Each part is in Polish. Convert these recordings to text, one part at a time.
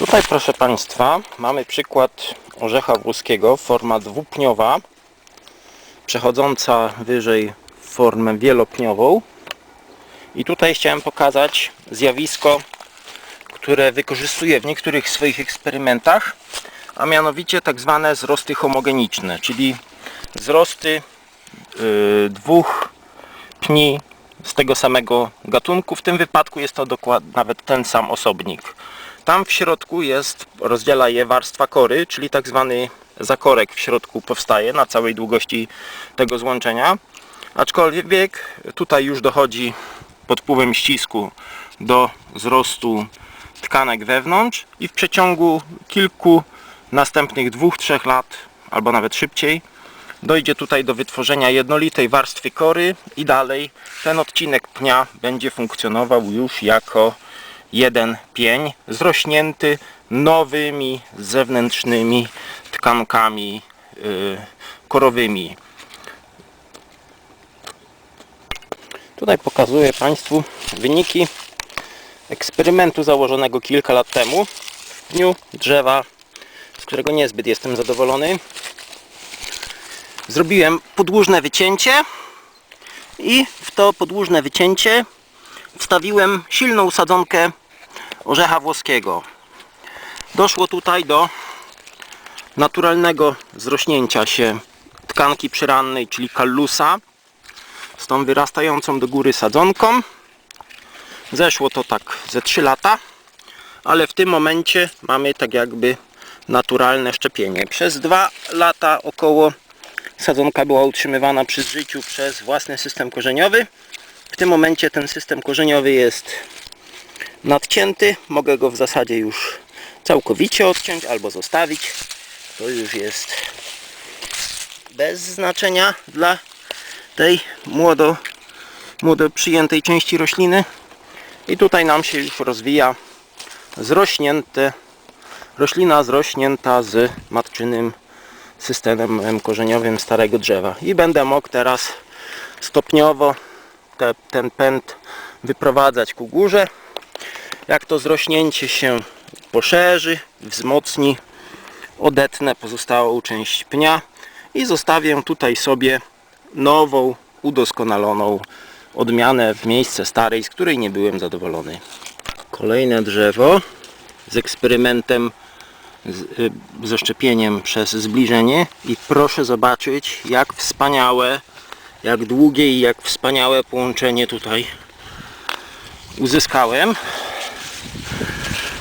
Tutaj proszę Państwa mamy przykład orzecha włoskiego, forma dwupniowa przechodząca wyżej w formę wielopniową i tutaj chciałem pokazać zjawisko, które wykorzystuję w niektórych swoich eksperymentach a mianowicie tak zwane wzrosty homogeniczne, czyli wzrosty yy, dwóch pni z tego samego gatunku. W tym wypadku jest to dokładnie nawet ten sam osobnik. Tam w środku jest, rozdziela je warstwa kory, czyli tak zwany zakorek w środku powstaje na całej długości tego złączenia. Aczkolwiek tutaj już dochodzi pod wpływem ścisku do wzrostu tkanek wewnątrz i w przeciągu kilku następnych dwóch, trzech lat albo nawet szybciej dojdzie tutaj do wytworzenia jednolitej warstwy kory i dalej ten odcinek pnia będzie funkcjonował już jako jeden pień zrośnięty nowymi zewnętrznymi tkankami yy, korowymi. Tutaj pokazuję Państwu wyniki eksperymentu założonego kilka lat temu w dniu drzewa, z którego niezbyt jestem zadowolony. Zrobiłem podłużne wycięcie i w to podłużne wycięcie wstawiłem silną sadzonkę orzecha włoskiego. Doszło tutaj do naturalnego zrośnięcia się tkanki przyrannej, czyli kallusa z tą wyrastającą do góry sadzonką. Zeszło to tak ze 3 lata, ale w tym momencie mamy tak jakby naturalne szczepienie. Przez 2 lata około sadzonka była utrzymywana przy życiu przez własny system korzeniowy. W tym momencie ten system korzeniowy jest nadcięty. Mogę go w zasadzie już całkowicie odciąć albo zostawić. To już jest bez znaczenia dla tej młodo, młodo przyjętej części rośliny. I tutaj nam się już rozwija zrośnięte, roślina zrośnięta z matczynym systemem korzeniowym starego drzewa. I będę mógł teraz stopniowo te, ten pęd wyprowadzać ku górze. Jak to zrośnięcie się poszerzy, wzmocni, odetnę pozostałą część pnia i zostawię tutaj sobie nową, udoskonaloną odmianę w miejsce starej, z której nie byłem zadowolony. Kolejne drzewo z eksperymentem z, y, ze szczepieniem przez zbliżenie i proszę zobaczyć jak wspaniałe, jak długie i jak wspaniałe połączenie tutaj uzyskałem.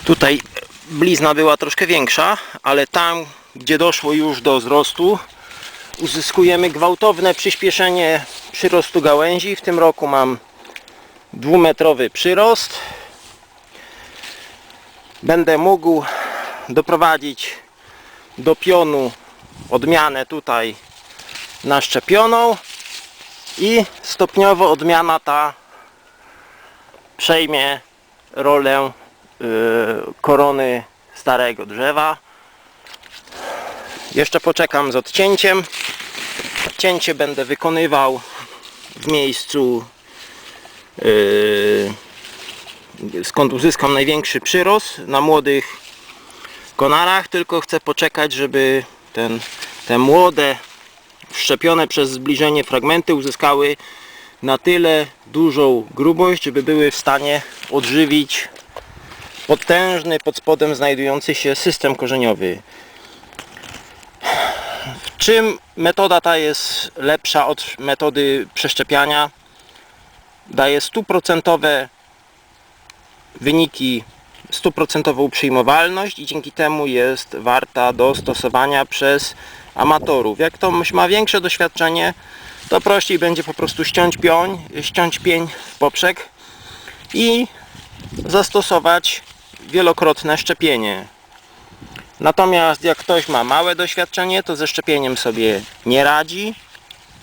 Tutaj blizna była troszkę większa, ale tam gdzie doszło już do wzrostu uzyskujemy gwałtowne przyspieszenie przyrostu gałęzi. W tym roku mam dwumetrowy przyrost. Będę mógł doprowadzić do pionu odmianę tutaj naszczepioną i stopniowo odmiana ta przejmie rolę korony starego drzewa. Jeszcze poczekam z odcięciem. Cięcie będę wykonywał w miejscu yy, skąd uzyskam największy przyrost na młodych konarach, tylko chcę poczekać, żeby ten, te młode wszczepione przez zbliżenie fragmenty uzyskały na tyle dużą grubość, żeby były w stanie odżywić potężny pod spodem znajdujący się system korzeniowy. W czym metoda ta jest lepsza od metody przeszczepiania? Daje stuprocentowe wyniki, stuprocentową przyjmowalność i dzięki temu jest warta do stosowania przez amatorów. Jak ktoś ma większe doświadczenie, to prościej będzie po prostu ściąć pień, ściąć pień w poprzek i zastosować wielokrotne szczepienie. Natomiast jak ktoś ma małe doświadczenie, to ze szczepieniem sobie nie radzi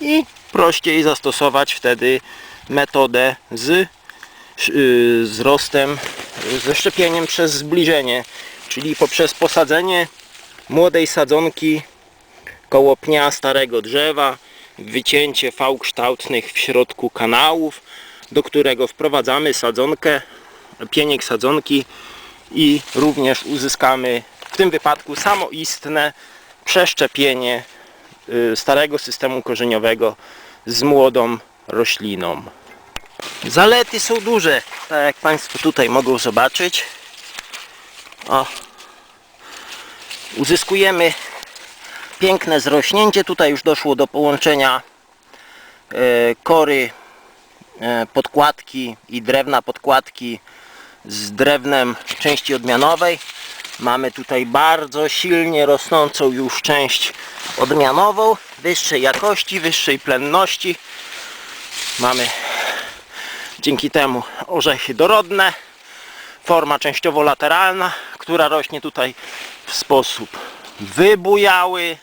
i prościej zastosować wtedy metodę z wzrostem, ze szczepieniem przez zbliżenie, czyli poprzez posadzenie młodej sadzonki koło pnia starego drzewa, wycięcie V-kształtnych w środku kanałów, do którego wprowadzamy sadzonkę, pieniek sadzonki i również uzyskamy w tym wypadku samoistne przeszczepienie y, starego systemu korzeniowego z młodą rośliną. Zalety są duże, tak jak Państwo tutaj mogą zobaczyć. O. Uzyskujemy piękne zrośnięcie. Tutaj już doszło do połączenia e, kory e, podkładki i drewna podkładki z drewnem części odmianowej. Mamy tutaj bardzo silnie rosnącą już część odmianową, wyższej jakości, wyższej plenności. Mamy dzięki temu orzechy dorodne, forma częściowo lateralna, która rośnie tutaj w sposób wybujały.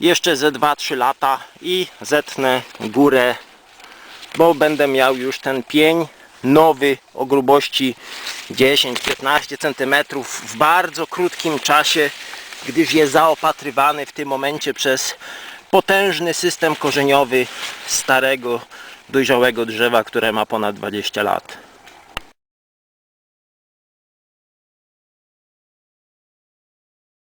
Jeszcze ze 2-3 lata i zetnę górę, bo będę miał już ten pień nowy o grubości 10-15 cm w bardzo krótkim czasie, gdyż jest zaopatrywany w tym momencie przez potężny system korzeniowy starego, dojrzałego drzewa, które ma ponad 20 lat.